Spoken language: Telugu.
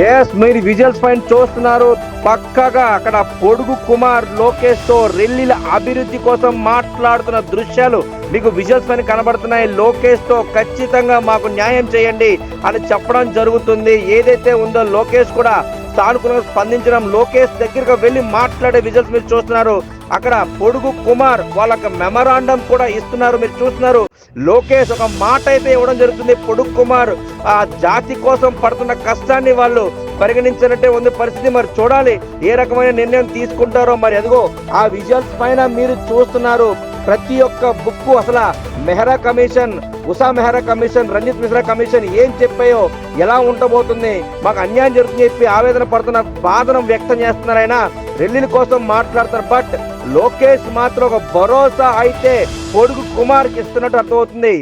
ఎస్ మీరు విజువల్స్ పైన చూస్తున్నారు. పక్కగా అక్కడ పొడుగు కుమార్ లోకేష్తో రెల్లిల అభివృద్ధి కోసం మాట్లాడుతున్న దృశ్యాలు మీకు విజువల్స్ పైన కనబడుతున్నాయి. లోకేష్తో ఖచ్చితంగా మాకు న్యాయం చేయండి అని చెప్పడం జరుగుతుంది. ఏదైతే ఉందో లోకేష్ కూడా సానుకూలంగా స్పందించడం. లోకేష్ దగ్గరకు వెళ్ళి మాట్లాడే విజువల్స్ మీరు చూస్తున్నారు. అక్కడ పొడుగు కుమార్ వాళ్ళకి మెమరాండం కూడా ఇస్తున్నారు మీరు చూస్తున్నారు. లోకేష్ ఒక మాట అయితే ఇవ్వడం జరుగుతుంది. పొడుగు కుమార్ ఆ జాతి కోసం పడుతున్న కష్టాన్ని వాళ్ళు పరిగణించినట్టే ఉంది పరిస్థితి. మరి చూడాలి ఏ రకమైన నిర్ణయం తీసుకుంటారో. మరి అదిగో ఆ విజువల్స్ పైన మీరు చూస్తున్నారు. ప్రతి ఒక్క బుక్ అసలు Mehra commission Usha Mehra commission Ranjit Mishra commission ఏం చెప్పాయో ఎలా ఉండబోతుంది మాకు అన్యాయం జరుగుతుంది చెప్పి ఆవేదన పడుతున్న బాధను వ్యక్తం చేస్తున్నారు ఆయన. రెల్లిల కోసం మాట్లాడతారు బట్ లోకేష్ మాత్రం ఒక భరోసా అయితే కొడుకు కుమార్కి ఇస్తున్నట్టు అర్థమవుతుంది.